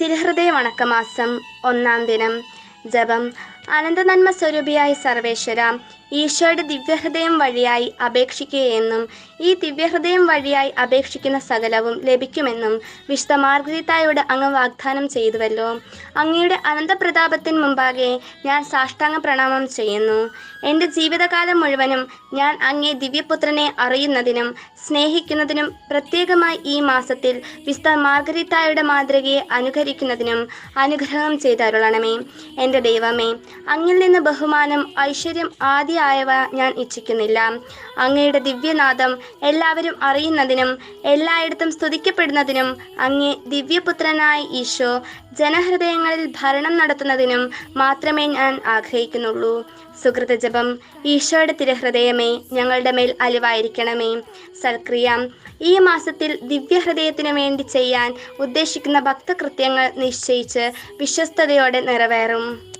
തിരുഹൃദയ വണക്കമാസം ഒന്നാം ദിനം. ജപം. അനന്തനന്മ സ്വരൂപിയായ സർവേശ്വര ഈശോയുടെ ദിവ്യഹൃദയം വഴിയായി അപേക്ഷിക്കുകയെന്നും ഈ ദിവ്യഹൃദയം വഴിയായി അപേക്ഷിക്കുന്ന സകലവും ലഭിക്കുമെന്നും വിശുദ്ധ മാർഗരീതായോട് അങ്ങ് വാഗ്ദാനം ചെയ്തുവല്ലോ. അങ്ങയുടെ അനന്തപ്രതാപത്തിന് മുമ്പാകെ ഞാൻ സാഷ്ടാംഗ പ്രണാമം ചെയ്യുന്നു. എന്റെ ജീവിതകാലം മുഴുവനും ഞാൻ അങ്ങേ ദിവ്യപുത്രനെ അറിയുന്നതിനും സ്നേഹിക്കുന്നതിനും പ്രത്യേകമായി ഈ മാസത്തിൽ വിശുദ്ധ മാർഗരീതായുടെ മാതൃകയെ അനുകരിക്കുന്നതിനും അനുഗ്രഹം ചെയ്തരുളണമേ. എന്റെ ദൈവമേ അങ്ങിൽ നിന്ന് ബഹുമാനം ഐശ്വര്യം ആദിയായവ ഞാൻ ഇച്ഛിക്കുന്നില്ല. അങ്ങയുടെ ദിവ്യനാഥം എല്ലാവരും അറിയുന്നതിനും എല്ലായിടത്തും സ്തുതിക്കപ്പെടുന്നതിനും അങ്ങേ ദിവ്യപുത്രനായ ഈശോ ജനഹൃദയങ്ങളിൽ ഭരണം നടത്തുന്നതിനും മാത്രമേ ഞാൻ ആഗ്രഹിക്കുന്നുള്ളൂ. സുഹൃത ജപം ഈശോയുടെ തിരഹൃദയമേ ഞങ്ങളുടെ മേൽ അലിവായിരിക്കണമേ. സൽക്രിയ ഈ മാസത്തിൽ ദിവ്യഹൃദയത്തിനു വേണ്ടി ചെയ്യാൻ ഉദ്ദേശിക്കുന്ന ഭക്തകൃത്യങ്ങൾ നിശ്ചയിച്ച് വിശ്വസ്തയോടെ നിറവേറും.